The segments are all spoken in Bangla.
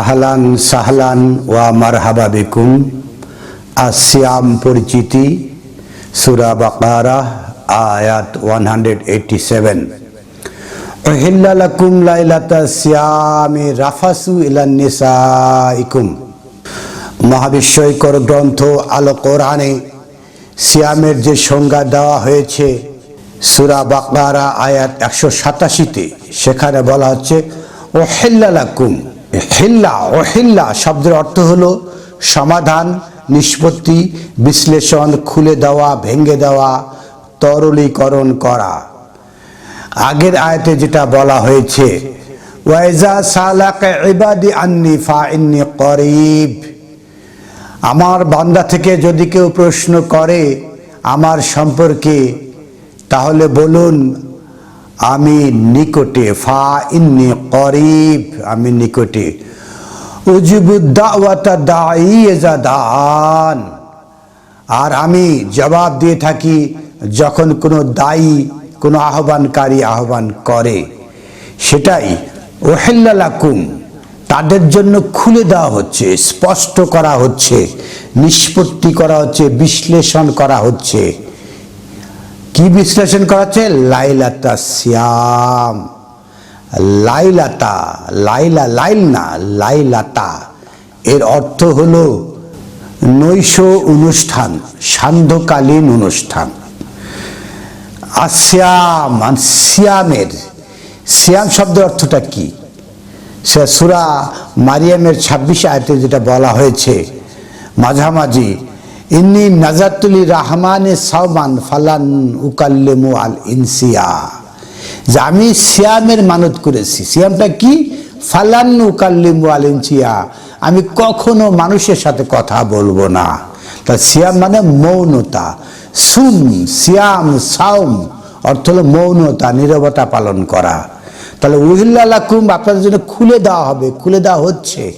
আহলান সাহলান ওয়া মারহাবা বিকুম। আসিয়াম পরিচিতি, সুরা বাকারা, আয়াত ওয়ান হান্ড্রেড এইটি সেভেন অহিল্লা লাকুম লাইলাতা সিয়ামি রাফাসু ইলান নিসাইকুম। মহাবিশ্বকর গ্রন্থ আলো কোরআনে সিয়ামের যে সংজ্ঞা দেওয়া হয়েছে, সুরা বাকারা আয়াত একশো সাতাশিতে, সেখানে বলা হচ্ছে ও হেল্লালাকুম হেল্লা ও হেল্লা শব্দের অর্থ হলো সমাধান, নিষ্পত্তি, বিশ্লেষণ, খুলে দেওয়া, ভেঙে দেওয়া, তরলীকরণ করা। আগের আয়াতে যেটা বলা হয়েছে আন্নি ফা ইন্নি আমার বান্দা থেকে যদি কেউ প্রশ্ন করে আমার সম্পর্কে, তাহলে বলুন আমি নিকটে, ফা ইন্নি করিব, আমি নিকটে। আর আমি জবাব দিয়ে থাকি, যখন কোনো দায়ী কোনো আহ্বানকারী আহ্বান করে, সেটাই ওহেল্লাকুম তাদের জন্য খুলে দেওয়া হচ্ছে, স্পষ্ট করা হচ্ছে, নিষ্পত্তি করা হচ্ছে, বিশ্লেষণ করা হচ্ছে। কি বিশ্লেষণ করা হচ্ছে লাইলাতা শ্যাম লাইলাতা, লাইলা লাইল না লাইলাতা। এর অর্থ হলো নৈশ অনুষ্ঠান, সান্ধ্যকালীন অনুষ্ঠান। আর শ্যামের শ্যাম শব্দের অর্থটা কি? সে সুরা মারিয়ামের ছাব্বিশে আয়তে যেটা বলা হয়েছে, মাঝামাঝি ইন্নি নাজাতুলি রহমানে সাওমান ফালান উকাল্লেমু আল ইনসিয়া। যে আমি শ্যামের মানত করেছি। শ্যামটা কি? ফালান উকাল্লিমু আল ইনসিয়া। আমি কখনো মানুষের সাথে কথা বলব না। তা সিয়াম মানে মৌনতা। সুম, সিয়াম সাউম অর্থ হলো মৌনতা, নীরবতা পালন করা। তাহলে উহিল্লাকুম আপনাদের জন্য খুলে দেওয়া হবে। খুলে দেওয়া হচ্ছে।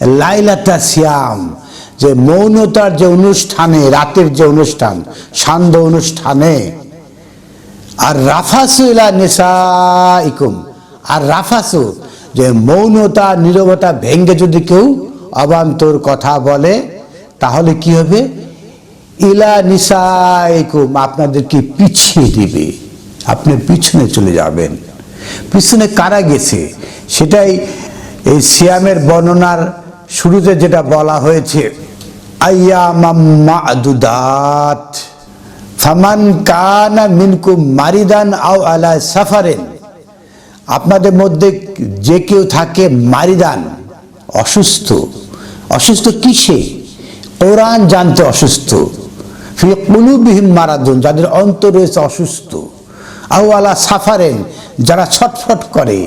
লাইলাতা সিয়াম। যে মৌনতার যে অনুষ্ঠানে, রাতের যে অনুষ্ঠান, সান্ধ্য অনুষ্ঠানে, আর রাফাসু ইলা নিসাইকুম, আর রাফাসু, যে মৌনতা, নীরবতা ভেঙ্গে যদি কেউ অবান্তর কথা বলে, তাহলে কি হবে? ইলা নিসাইকুম, আপনাদেরকে পিছিয়ে দিবে। আপনি পিছনে চলে যাবেন। পিছনে কারা গেছে? সেটাই এই সিয়ামের বর্ণনার শুরুতে যেটা বলা হয়েছে ফামান মারিদান আও আলা সাফারেন। আপনাদের মধ্যে যে কেউ থাকে মারিদান, অসুস্থ। অসুস্থ কিসে? কোরআন জানতে অসুস্থ। ফি কুলুবিহিম মারাদুন, যাদের অন্তর রয়েছে অসুস্থ। আও আলা সাফারেন, যারা ছটফট করে।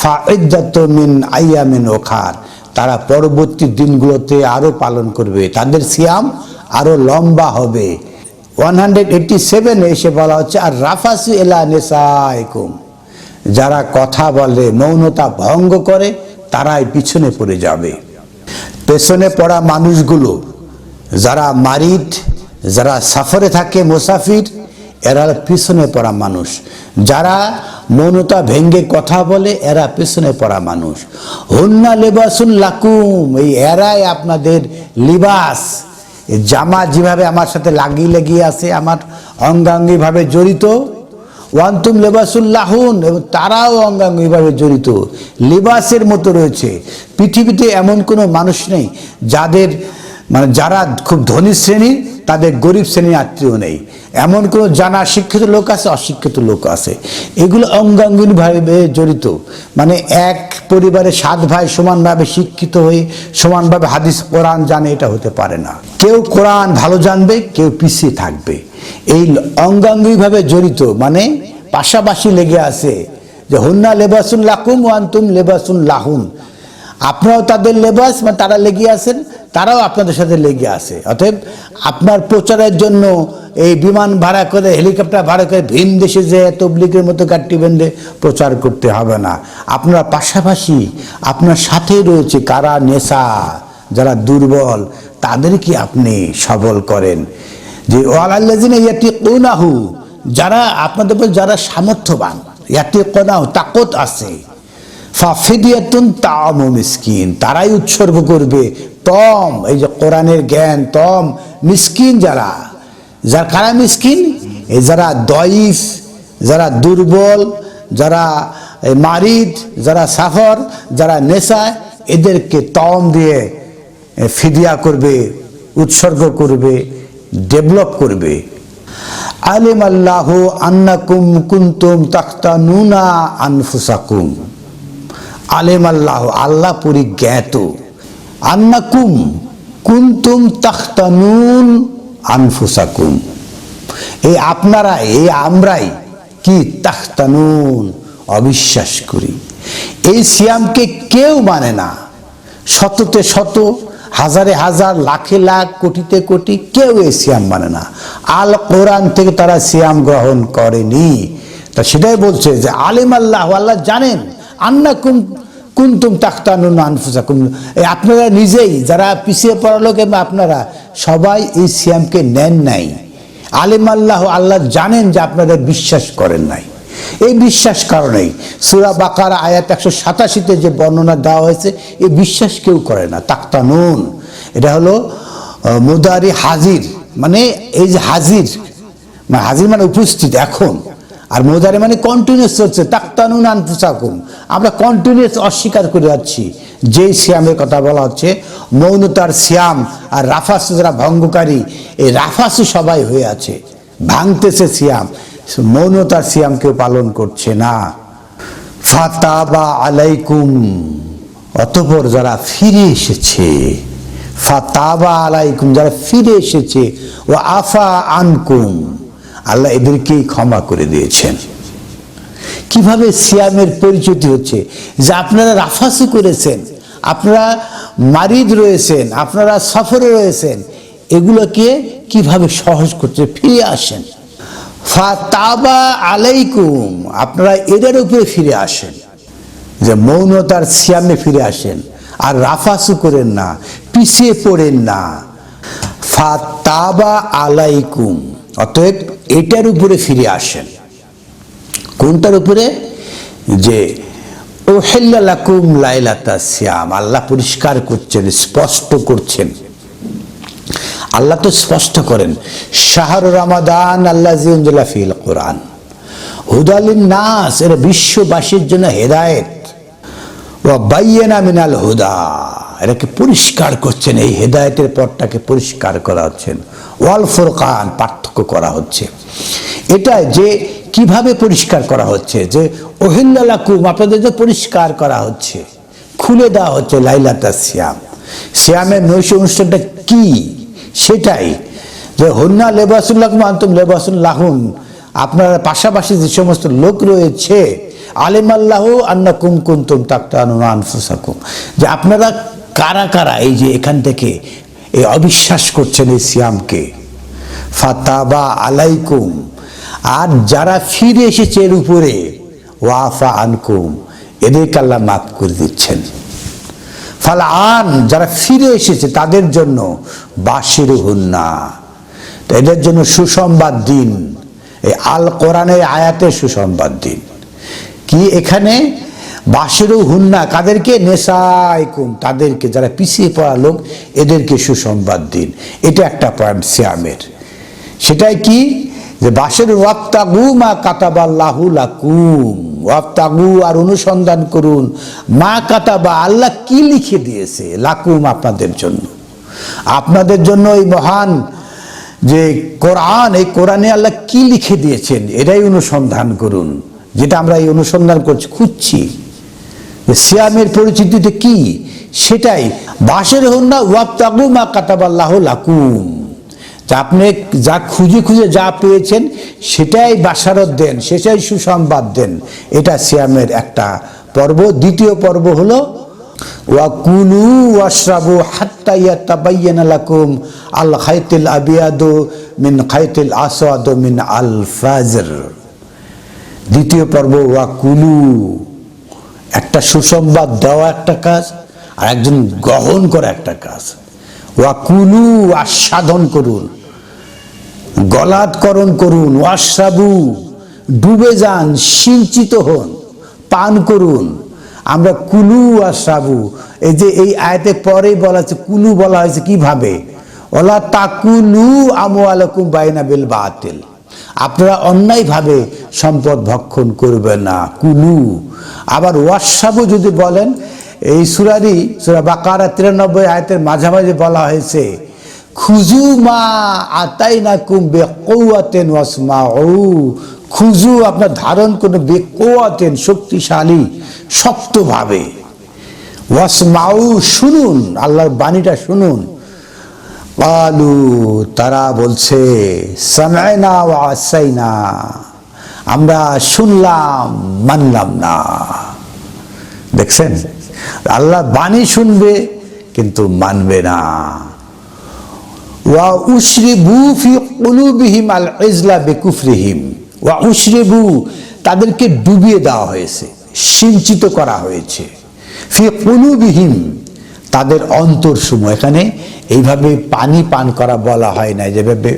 ফা ইদ্দাত মিন আইয়ামিন ওখার। তারা পরবর্তী দিনগুলোতে আরও পালন করবে। তাদের সিয়াম আরও লম্বা হবে। ওয়ান হান্ড্রেড এইটটি সেভেনে এসে বলা হচ্ছে, আর রাফাসু এলা নেসাইকুম। যারা কথা বলে, মৌনতা ভঙ্গ করে, তারাই পিছনে পড়ে যাবে। পেছনে পড়া মানুষগুলো, যারা মারিদ, যারা সাফরে থাকে, মুসাফির এরা পিছনে পড়া মানুষ। যারা মৌনতা ভেঙ্গে কথা বলে, এরা পিছনে পড়া মানুষ। হন্না লেবাসুল লাকুম, এই এরাই আপনাদের লিবাস। জামা যেভাবে আমার সাথে লাগিয়ে লাগিয়ে আছে, আমার অঙ্গাঙ্গিভাবে জড়িত। ওয়ান্তুম লেবাসুল্লাহুন এবং তারাও অঙ্গাঙ্গিভাবে জড়িত। লিবাসের মতো রয়েছে। পৃথিবীতে এমন কোনো মানুষ নেই যাদের মানে যারা খুব ধনী শ্রেণি, তাদের গরিব শ্রেণির আত্মীয় নেই। এমন কোনো জানা শিক্ষিত লোক আছে, অশিক্ষিত লোক আছে? এগুলো অঙ্গাঙ্গিভাবে জড়িত। মানে এক পরিবারে সাত ভাই সমানভাবে শিক্ষিত হয়ে সমানভাবে হাদিস, কোরআন জানে এটা হতে পারে না। কেউ কোরআন ভালো জানবে, কেউ পিছিয়ে থাকবে। এই অঙ্গাঙ্গিভাবে জড়িত মানে পাশাপাশি লেগে আছে যে, হুন্না লেবাসুন লাকুম ওয়ান্তুম লেবাসুন লাহুন। আপনারাও তাদের লেবাস মানে তারা লেগে আছেন, তারাও আপনাদের সাথে লেগে আছে। অতএব আপনার প্রচারের জন্য এই বিমান ভাড়া করে, হেলিকপ্টার ভাড়া করে ভিন দেশে যে তবলিগের মতো গাট্টি বেঁধে প্রচার করতে হবে না। আপনার পাশাপাশি আপনার সাথেই রয়েছে কারা নেশা যারা দুর্বল তাদেরকে আপনি সবল করেন? যে ওয়ালাল্লাজিনা ইয়াতি কৌনাহু যারা আপনাদের যারা সামর্থ্যবান ইয়াতি কোনাহু তাকত আছে। ফাফিদিয়াতুন তাম মিসকিন, তারাই উৎসর্গ করবে তম, এই যে কোরআনের জ্ঞান, তম, মিসকিন যারা। যারা কারা মিসকিন? এই যারা দইফ যারা দুর্বল, যারা মারিদ, যারা সাফর, যারা নেশা, এদেরকে তম দিয়ে ফিদিয়া করবে, উৎসর্গ করবে, ডেভেলপ করবে। আলিম আল্লাহ আন্নাকুম কুন্তুম তাখতানুনা আনফুসাকুম। আলেম আল্লাহ আল্লাহ পরিজ্ঞাত আন্নাকুম কুন্তুম তাখতানুন আনফুসাকুম। এই আপনারা এই আমরাই কি তাখতানুন? অবিশ্বাস করি। এই সিয়ামকে কেউ মানে না। শততে শত, হাজারে হাজার, লাখে লাখ, কোটিতে কোটি কেউ এই সিয়াম মানে না। আল কোরআন থেকে তারা সিয়াম গ্রহণ করেনি। তা সেটাই বলছে যে আলিম আল্লাহ আল্লাহ জানেন আন্না কুম কুন্তুম তাখতানুন এই আপনারা নিজেই, যারা পিছিয়ে পড়া লোক এবং আপনারা, সবাই এই সিয়ামকে নেন নাই। আলিম আল্লাহ আল্লাহ জানেন যে আপনারা বিশ্বাস করেন নাই। এই বিশ্বাস কারণেই সুরা বাকার আয়াত একশো সাতাশিতে যে বর্ণনা দেওয়া হয়েছে, এই বিশ্বাস কেউ করে না। তাক্তানুন এটা হলো মুদারি হাজির। মানে এই যে হাজির মানে হাজির মানে উপস্থিত এখন। আর মোদারে মানে কন্টিনিউস হচ্ছে তাক্তানুন আনফুসাকুম আমরা কন্টিনিউস অস্বীকার করে যাচ্ছি। যেই সিয়ামের কথা বলা হচ্ছে, মৌনতার সিয়াম আর রাফাস যারা ভঙ্গকারী, এই রাফাসও সবাই হয়ে আছে। ভাঙতেছে সিয়াম। মৌনতার সিয়াম কেউ পালন করছে না। ফাতাবা আলাইকুম। অতপর যারা ফিরে এসেছে, ফাতাবা আলাইকুম, যারা ফিরে এসেছে ও আফা আনকুম। আল্লাহ এদেরকেই ক্ষমা করে দিয়েছেন। কীভাবে সিয়ামের পরিচিতি হচ্ছে? যে আপনারা রাফাসি করেছেন, আপনারা মারিদ রয়েছেন, আপনারা সফরে রয়েছেন, এগুলোকে কীভাবে সহজ করছে ফিরে আসেন? ফাতাবা আলাইকুম, আপনারা এদের উপরে ফিরে আসেন। যে মৌনতার সিয়ামে ফিরে আসেন, আর রাফাসু করেন না, পিছিয়ে পড়েন না। ফাতাবা আলাইকুম অতএব এটার উপরে ফিরে আসেন। কোনটার উপরে? যে ওহেল্লাকুম লাইলাতা সিয়াম। আল্লাহ পরিষ্কার করছেন, স্পষ্ট করছেন। আল্লাহ তো স্পষ্ট করেন, শাহর রামাদান আল্লাহ জিউজুল্লাহ ফিল কোরআন। হুদালিন নাস এরা বিশ্ববাসীর জন্য হেদায়েত। ও বাইয়েনা মিনাল হুদা। এটাকে পরিষ্কার করছেন, এই হেদায়েতের পথটাকে পরিষ্কার করা হচ্ছেন ওয়াল ফুরকান, পার্থক্য করা হচ্ছে। এটা যে কীভাবে পরিষ্কার করা হচ্ছে, যে ওহিল্লাকুম আপনাদের যে পরিষ্কার করা হচ্ছে, খুলে দেওয়া হচ্ছে লাইলাতা সিয়াম। সিয়ামের নৈশ অনুষ্ঠানটা কি? সেটাই। যে হন্না লেবাসুল্লাহ আন্তম লেবাসুল্লাহুন আপনার পাশাপাশি যে সমস্ত লোক রয়েছে আলিম আল্লাহ আন্না কুম কুন্তুম তাক্তানুন আনফুসাকুম। যে আপনারা কারা কারা এই যে এখান থেকে এই অবিশ্বাস করছেন এই সিয়ামকে? ফাতাবা আলাইকুম। আর যারা ফিরে এসেছে এর উপরে, ওয়াফা আনকুম। এদেরকে আল্লাহ মাফ করে দিচ্ছেন। ফালা আন যারা ফিরে এসেছে তাদের জন্য বাসির তো এদের জন্য সুসংবাদ দিন। এই আল কোরআনের আয়াতের সুসংবাদ দিন। কি এখানে? বাসেরও হুন্না কাদেরকে? নেশাইকুম তাদেরকে যারা পিছিয়ে পড়া লোক, এদেরকে সুসংবাদ দিন। এটা একটা পয়েন্ট সিয়ামের সেটাই কি? যে বাসের ওয়াপ্তাগু মা কাতাবাল্লাহু লাকুম। ওয়াপ্তাগু আর অনুসন্ধান করুন। মা কাতাবা আল্লাহ কি লিখে দিয়েছে লাকুম আপনাদের জন্য? আপনাদের জন্য এই মহান যে কোরআন, এই কোরআনে আল্লাহ কি লিখে দিয়েছেন? এটাই অনুসন্ধান করুন। যেটা আমরা এই অনুসন্ধান করছি, খুঁজছি। সিয়ামের পরিচিতিতে কি? সেটাই। বাসের হন না ওয়াপ্তাগু মা কাতাবাল্লাহ লাকুম। যা আপনি যা খুঁজে খুঁজে যা পেয়েছেন, সেটাই বাসারত দেন, সেটাই সুসংবাদ দেন। এটা সিয়ামের একটা পর্ব। দ্বিতীয় পর্ব হলো, ওয়াকুলু ওয়াশরাবু হাত্তা ইয়াতাবাইয়ানা লাকুম আল খাইতিল আবিয়াদু মিন খাইতিল আসওয়াদ মিন আল ফাজর। দ্বিতীয় পর্ব, ওয়াকুলু। একটা সুসংবাদ দেওয়া একটা কাজ, আর একজন গ্রহণ করা একটা কাজ। ওয়াকুলু আস্বাদন করুন, গলাৎকরণ করুন ওয়াসাবু ডুবে যান, সিঞ্চিত হন, পান করুন। আমরা কুলু আর সাবু এই যে এই আয়তে পরেই বলা হচ্ছে কুলু বলা হয়েছে কীভাবে? ওলা তাকুলু আমু আলাকুম বাইনা বিল বাতিল। আপনারা অন্যায়ভাবে সম্পদ ভক্ষণ করবে না, কুলু। আবার ওয়াসাবু যদি বলেন, এই সুরারি সুরা বাকারা তিরানব্বই আয়তের মাঝামাঝি বলা হয়েছে খুজু মা আতাই না কুম বে কৌয়াতেন ওয়াসমা ও খুজু আপনার ধারণ করুন বে কৌয়াতেন শক্তিশালী, শক্তভাবে। ওয়াসমাউ শুনুন, আল্লাহর বাণীটা শুনুন। আলু তারা বলছে, সামাইনা ওয়াসাইনা আমরা শুনলাম, মানলাম না। দেখছেন? আল্লাহ বাণী শুনবে, কিন্তু মানবে না। ওয়া উশরিবু ফি কুলুবিহিম আল ইজলা বিকুফরিহিম, ওয়া উশরিবু, তাদেরকে ডুবিয়ে দেওয়া হয়েছে, সিঞ্চিত করা হয়েছে। ফি কুলুবিহিম তাদের অন্তর সমূহ। এখানে এইভাবে পানি পান করা বলা হয় না, যেভাবে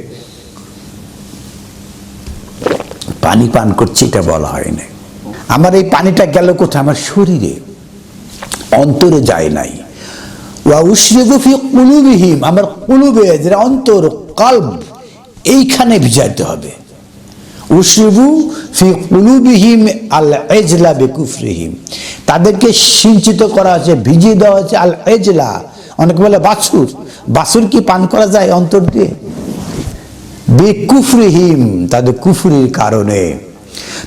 পানি পান করছি এটা বলা হয় না। আমার এই পানিটা গেল কোথায়? আমার শরীরে। অন্তরে যায় নাই। ওয়া উশরিবু ফি কুলুবিহিম, আমার কুলুবে, যেটা অন্তর, কলব, এইখানে ভিজাইতে হবে। উশরিবু ফি কুলুবিহিম আল এজলা বেকুফরিহিম। তাদেরকে সিঞ্চিত করা হয়েছে, ভিজিয়ে দেওয়া হয়েছে আল এজলা অনেকে বলে বাছুর। বাছুর কি পান করা যায় অন্তর দিয়ে? বেকুফরিহিম, তাদের কুফরির কারণে।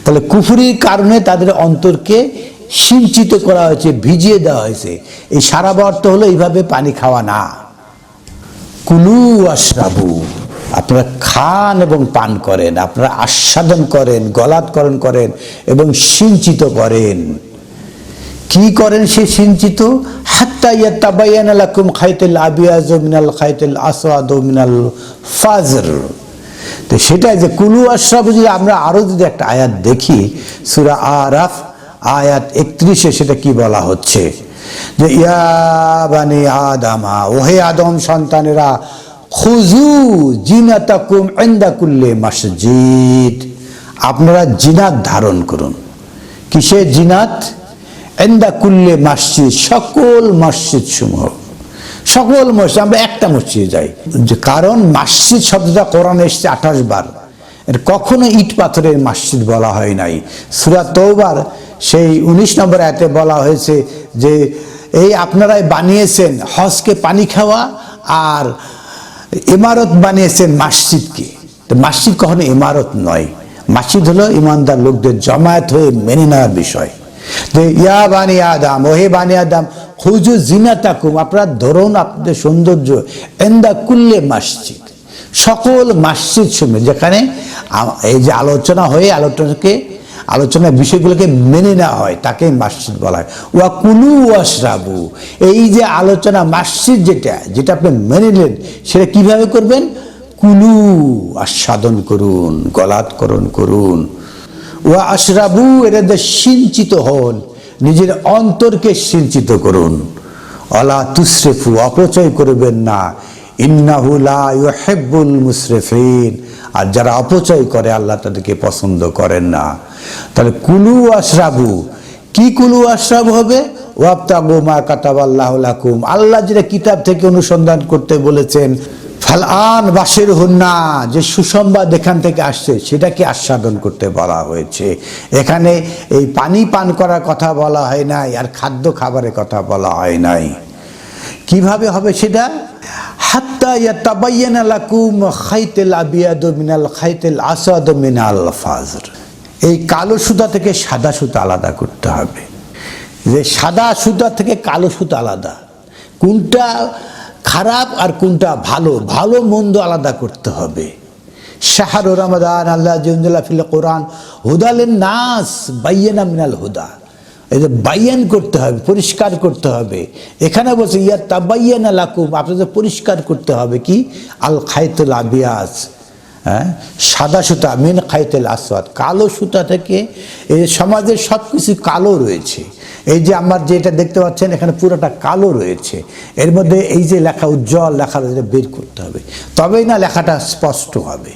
তাহলে কুফুরির কারণে তাদের অন্তরকে সিঞ্চিত করা হয়েছে, ভিজিয়ে দেওয়া হয়েছে। এই সারা অর্থ হলো এইভাবে পানি খাওয়া না। কুলু আশরাবু আপনারা খান এবং পান করেন, আপনারা আস্বাদন করেন, গলাৎকরণ করেন এবং সিঞ্চিত করেন। কি করেন সে সিঞ্চিত? মিনাল ফাজর। তো সেটা যে কুলু আশরাফ, যদি আমরা আরও যদি একটা আয়াত দেখি, সুরা আরাফ, আয়াত একত্রিশে সেটা কি বলা হচ্ছে? যে ইয়া বানি আদামা ওহে আদম সন্তানেরা খুজু জিনাতাকুম ইনদা কুল্লে মসজিদ। আপনারা জিনাত ধারণ করুন। কিসে জিনাত? এন্দা কুল্লে মসজিদ, সকল মসজিদ সমূহ সকল মসজিদ, আমরা একটা মসজিদে যাই। কারণ মসজিদ শব্দটা কোরআনে এসছে আঠাশ বার। এর কখনো ইট পাথরের মসজিদ বলা হয় নাই। সুরা তৌবার সেই উনিশ নম্বর এতে বলা হয়েছে যে, এই আপনারাই বানিয়েছেন হজকে পানি খাওয়া আর ইমারত বানিয়েছেন মসজিদকে। তো মসজিদ কখনো ইমারত নয়। মসজিদ হলো ইমানদার লোকদের জমায়েত হয়ে মেনে নেওয়ার বিষয়। যে ইয়া বানি আদাম ওহে বানি আদাম হুজু জিনা তাকুম আপনার ধরুন আপনাদের সৌন্দর্য, এন্দা কুল্লে মসজিদ। সকল মসজিদ সময় যেখানে এই যে আলোচনা হয়ে আলোচনাকে আলোচনার বিষয়গুলোকে মেনে নেওয়া হয় তাকে মসজিদ বলা হয়। ওয়া কুলু ওয়াশরাবু, এই যে আলোচনা মসজিদ যেটা যেটা আপনি মেনে নিলেন, সেটা কীভাবে করবেন? কুলু, আস্বাদন করুন, গলাৎকরণ করুন। ওয়া আশরাবু, এটা যে সিঞ্চিত হন, নিজের অন্তরকে সিঞ্চিত করুন। অলা তুসরেফু, অপচয় করবেন না। ইন্নাহু লা ইউহিব্বুল মুসরিফিন, আর যারা অপচয় করে, আল্লাহ তাদেরকে পছন্দ করেন না। তাহলে কুলু আশরাবু, কি কুলু আশরাবু হবে? লাকুম। আল্লাহ যেটা কিতাব থেকে অনুসন্ধান করতে বলেছেন বাসের যে সুসংবাদ এখান থেকে আসছে, সেটাকে আস্বাদন করতে বলা হয়েছে। এখানে এই পানি পান করার কথা বলা হয় নাই, আর খাদ্য খাবারের কথা বলা হয় নাই। কীভাবে হবে সেটা? হাত্তা ইয়াতাবাইয়ানা লাকুম খাইতেল আবিয়াদ মিনাল খাইতেল আসাদ মিনাল ফাজর। এই কালো সুতা থেকে সাদা সুতা আলাদা করতে হবে। যে সাদা সুতা থেকে কালো সুতা আলাদা। কোনটা খারাপ আর কোনটা ভালো ভালো মন্দ আলাদা করতে হবে। শাহরু রমাদান, আল্লাহ জিন্দুল্লাহ ফিল কোরআন হুদালেন নাস বাইয়েনা মিনাল হুদা। এদের বাইয়ান করতে হবে, পরিষ্কার করতে হবে। এখানে বলছে ইয়া তাবাইয়ানা লাকুম, আপনাদের পরিষ্কার করতে হবে কি? আল খাইতুল আবিয়াস। হ্যাঁ? সাদা সুতা, মিন খাইতেল আসওয়াদ। কালো সুতা থেকে এই সমাজের সব কিছু কালো রয়েছে। এই যে আমার যেটা দেখতে পাচ্ছেন, এখানে পুরোটা কালো রয়েছে। এর মধ্যে এই যে লেখা, উজ্জ্বল লেখা রয়েছে বের করতে হবে। তবেই না লেখাটা স্পষ্ট হবে।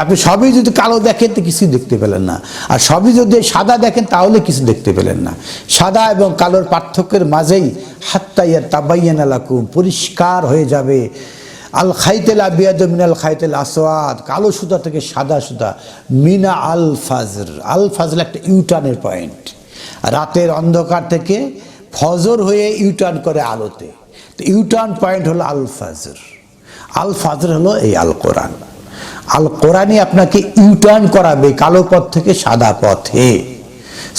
আপনি সবই যদি কালো দেখেন, তো কিছুই দেখতে পেলেন না। আর সবই যদি সাদা দেখেন, তাহলে কিছু দেখতে পেলেন না। সাদা এবং কালোর পার্থক্যের মাঝেই হাত্তাইয়া তাবাইয়ান আলাকুম পরিষ্কার হয়ে যাবে। আল খাইতেল আবিয়াদ মিনাল খাইতেল আসওয়াদ, কালো সুতা থেকে সাদা সুতা। মিনা আল ফাজর আল ফাজর একটা ইউটার্নের পয়েন্ট। রাতের অন্ধকার থেকে ফজর হয়ে ইউটার্ন করে আলোতে। তো ইউটার্ন পয়েন্ট হলো আল ফাজর। আল ফাজর হলো এই আল কোরআন। আল কোরআনই আপনাকে ইউটার্ন করাবে কালো পথ থেকে সাদা পথে।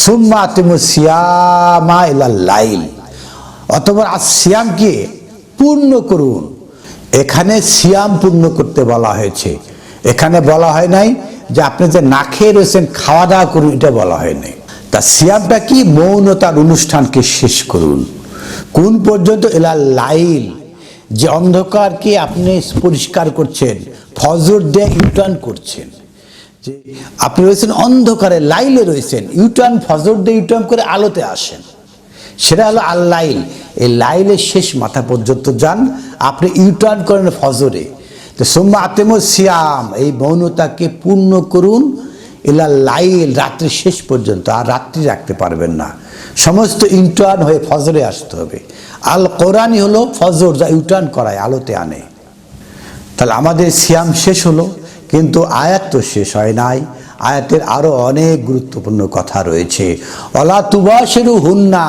সুম্মা তিমু সিয়ামা ইলাল লাইল। অথবা আর সিয়ামকে পূর্ণ করুন। এখানে সিয়াম পূর্ণ করতে বলা হয়েছে। এখানে বলা হয় নাই যে আপনি যে না খেয়ে রয়েছেন খাওয়া দাওয়া করুন, এটা বলা হয় নাই। তা সিয়ামটা কি? মৌনতার অনুষ্ঠানকে শেষ করুন। কোন পর্যন্ত? এলা লাইল। যে অন্ধকারকে আপনি পরিষ্কার করছেন, ফজর দিয়ে ইউটার্ন করছেন। যে আপনি রয়েছেন অন্ধকারে, লাইলে রয়েছেন ইউটার্ন ফজর দিয়ে ইউটার্ন করে আলোতে আসেন। সেটা হলো আল লাইল। এই লাইলের শেষ মাথা পর্যন্ত যান। আপনি ইউটার্ন করেন ফজরে। তো সোম্মা আতেম সিয়াম, এই মৌনতাকে পূর্ণ করুন। এলা লাইল রাত্রি শেষ পর্যন্ত, আর রাত্রি রাখতে পারবেন না। সমস্ত ইউটার্ন হয়ে ফজরে আসতে হবে। আল কোরআনই হলো ফজর, যা ইউটার্ন করায়, আলোতে আনে। তাহলে আমাদের সিয়াম শেষ হলো, কিন্তু আয়াত তো শেষ হয় নাই। আয়াতের আরও অনেক গুরুত্বপূর্ণ কথা রয়েছে। অলা তুবাসেরু হুন্না,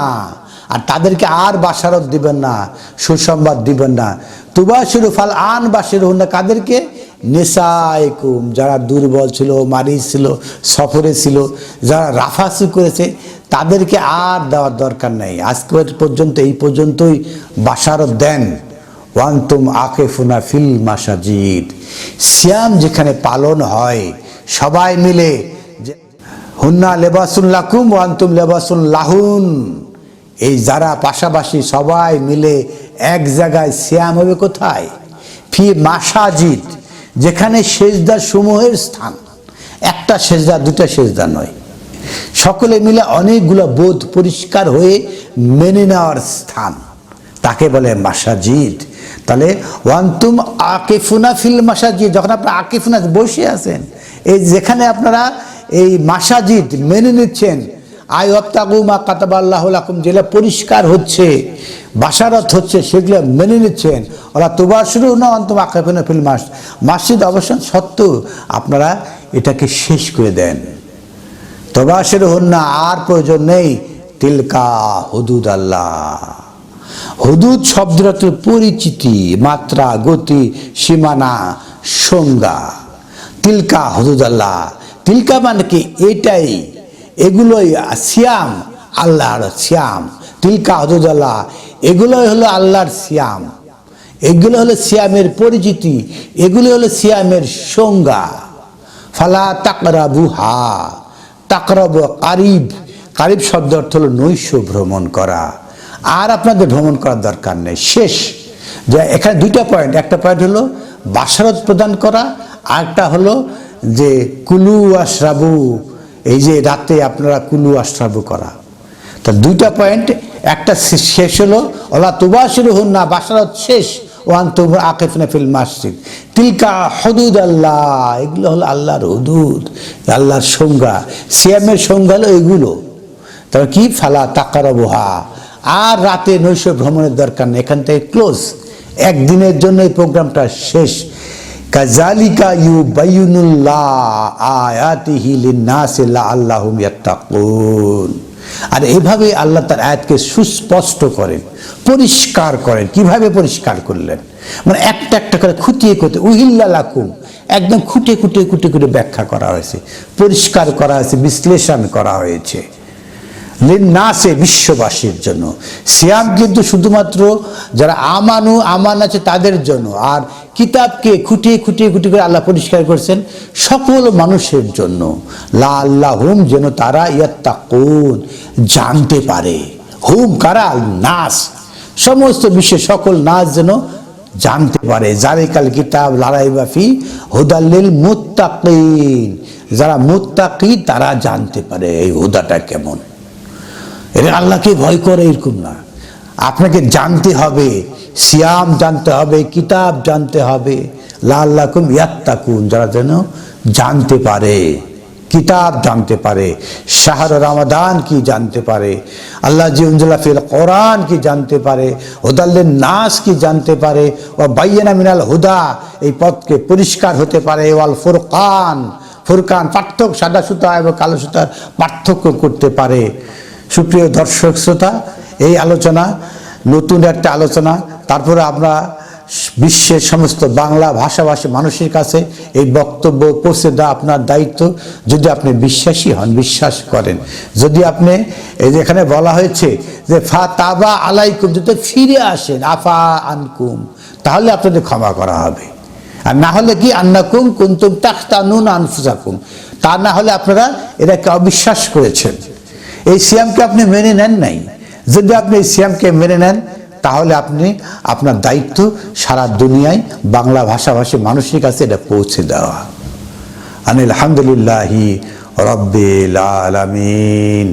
আর তাদেরকে আর বাসারত দিবেন না, সুসংবাদ দিবেন না। তুবাসেরু ফাল আন বাসের হুন্না, কাদেরকে? নেশায়কুম যারা দুর্বল ছিল, মারিজ ছিল, সফরে ছিল, যারা রাফাসু করেছে, তাদেরকে আর দেওয়ার দরকার নেই। আজকে পর্যন্ত, এই পর্যন্তই বাসারত দেন। ওয়ান ওয়ান্তুম আকেফুনা ফিল মাসাজিদ সিয়াম যেখানে পালন হয় সবাই মিলে হুন্না লেবাসুল লাকুম ওয়ান্তুম লেবাসুল লাহুন। এই যারা পাশাপাশি সবাই মিলে এক জায়গায় সিয়াম হবে কোথায়? ফি মাসাজিদ, যেখানে সেজদা সমূহের স্থান। একটা সেজদা দুটা সেজদা নয়। সকলে মিলে অনেকগুলো বোধ পরিষ্কার হয়ে মেনে নেওয়ার স্থান। তাকে বলে মাসাজিদ। তাহলে ওয়ান্তুম আকেফুনা ফিল মাসাজিদ। যখন আপনারা আকেফুনা বসে আছেন এই যেখানে আপনারা এই মাসাজিদ মেনে নিচ্ছেন, আই অপ্তাগু মা কাতাবাল্লাহ লাকুম যেগুলো পরিষ্কার হচ্ছে, বাসারত হচ্ছে, সেগুলো মেনে নিচ্ছেন। ওরা তোবার শুরু না অন্তম আকেফুনা ফিল মাস মাসজিদ অবসান সত্ত্বেও আপনারা এটাকে শেষ করে দেন। তবাসের হন্না আর প্রয়োজন নেই, তিলকা হুদুদ আল্লাহ। হুদুদ শব্দটা পরিচিতি, মাত্রা, গতি, সীমানা, সংজ্ঞা। তিলকা হুদুদ আল্লাহ। তিলকা মানে কি? এটাই। এগুলোই সিয়াম, আল্লাহর সিয়াম। তিলকা হুদুদ আল্লাহ। এগুলোই হলো আল্লাহর সিয়াম। এগুলো হলো সিয়ামের পরিচিতি। এগুলো হলো সিয়ামের সংজ্ঞা। ফালা তাকরাবুহা। তাকরাব কারিব। কারিব শব্দ অর্থ হলো নৈশ ভ্রমণ করা। আর আপনাদের ভ্রমণ করার দরকার নেই। শেষ। যে এখানে দুইটা পয়েন্ট একটা পয়েন্ট হলো বাসারত প্রদান করা আর একটা হলো যে কুলু আশ্রাবু, এই যে রাতে আপনারা কুলু আশ্রাবু করা। তা দুইটা পয়েন্ট, একটা শেষ হলো, ওলা তুবা শুরু হন না বাসারত শেষ ওয়ান তুমর আকেফনে ফিল মাসজিদ। তিলকা হদুদ আল্লাহ এগুলো হলো আল্লাহর হদুদ, আল্লাহর সংজ্ঞা। সিয়ামের সংজ্ঞা হলো এগুলো। তবে কি? ফালা তাকারবহা। আর রাতে নৈশ ভ্রমণের দরকার নেই, এখান থেকে ক্লোজ একদিনের জন্য এই প্রোগ্রামটা শেষ। কাজালিকা ইউ বাইনুল্লাহ আয়াতিহি লিন্নাসি লাআল্লাহুম ইয়াত্তাকুন। আর এভাবে আল্লাহ তার আয়াতকে সুস্পষ্ট করেন, পরিষ্কার করেন। কীভাবে পরিষ্কার করলেন? মানে একটা একটা করে খুঁটিয়ে খুঁটিয়ে, উহিল্লা লাকুম, একদম খুঁটে খুঁটে খুঁটে খুঁটে ব্যাখ্যা করা হয়েছে, পরিষ্কার করা হয়েছে, বিশ্লেষণ করা হয়েছে। লিন্নাসে বিশ্ববাসীর জন্য। সিয়াম কিন্তু শুধুমাত্র যারা আমানু, আমান আছে তাদের জন্য। আর কিতাবকে খুঁটিয়ে খুঁটিয়ে খুঁটিয়ে করে আল্লাহ পরিষ্কার করেছেন সকল মানুষের জন্য। লা আল্লাহ হুম যেন তারা ইয়াত্তাকুন, জানতে পারে। হুম কারা? নাস সমস্ত বিশ্বের সকল নাচ যেন জানতে পারে। জারিকাল কিতাব লারাই বাফি হুদাল্লিল মুত্তাকিন। যারা মুত্তাকি তারা জানতে পারে এই হুদাটা কেমন। এটা আল্লাহকে ভয় করে এরকম না। আপনাকে জানতে হবে, সিয়াম জানতে হবে, কিতাব জানতে হবে। লাল্লাকুম ইয়াত্তাকুন, যারা যেন জানতে পারে, কিতাব জানতে পারে, শাহর রামাদান কি জানতে পারে, আল্লাহ জিউজুল্লাহ ফিল কোরআন কি জানতে পারে হুদাল্লের নাস কি জানতে পারে ও বাইয়ানা মিনাল হুদা, এই পথকে পরিষ্কার হতে পারে, ওয়াল ফুরকান ফুরকান পার্থক্য সাদা সুতা এবং কালো সুতার পার্থক্য করতে পারে। সুপ্রিয় দর্শক শ্রোতা, এই আলোচনা নতুন একটা আলোচনা। তারপরে আমরা বিশ্বের সমস্ত বাংলা ভাষাভাষী মানুষের কাছে এই বক্তব্য পৌঁছে দেওয়া আপনার দায়িত্ব। যদি আপনি বিশ্বাসী হন, বিশ্বাস করেন। যদি আপনি এই যেখানে বলা হয়েছে যে ফা তাবা আলাইকুম যদি ফিরে আসেন, আফা আনকুম তাহলে আপনাদের ক্ষমা করা হবে। আর না হলে কি, আন্নাকুম কুন্তুম তাখতানুন আনফুসাকুম তা না হলে আপনারা এটাকে অবিশ্বাস করেছেন। এই সিয়ামকে আপনি মেনে নেন নাই। যদি আপনি এই সিয়ামকে মেনে নেন, তাহলে আপনি আপনার দায়িত্ব সারা দুনিয়ায় বাংলা ভাষাভাষী মানুষের কাছে এটা পৌঁছে দেওয়া। আনিল আলহামদুলিল্লাহি রব্বিল আলামিন।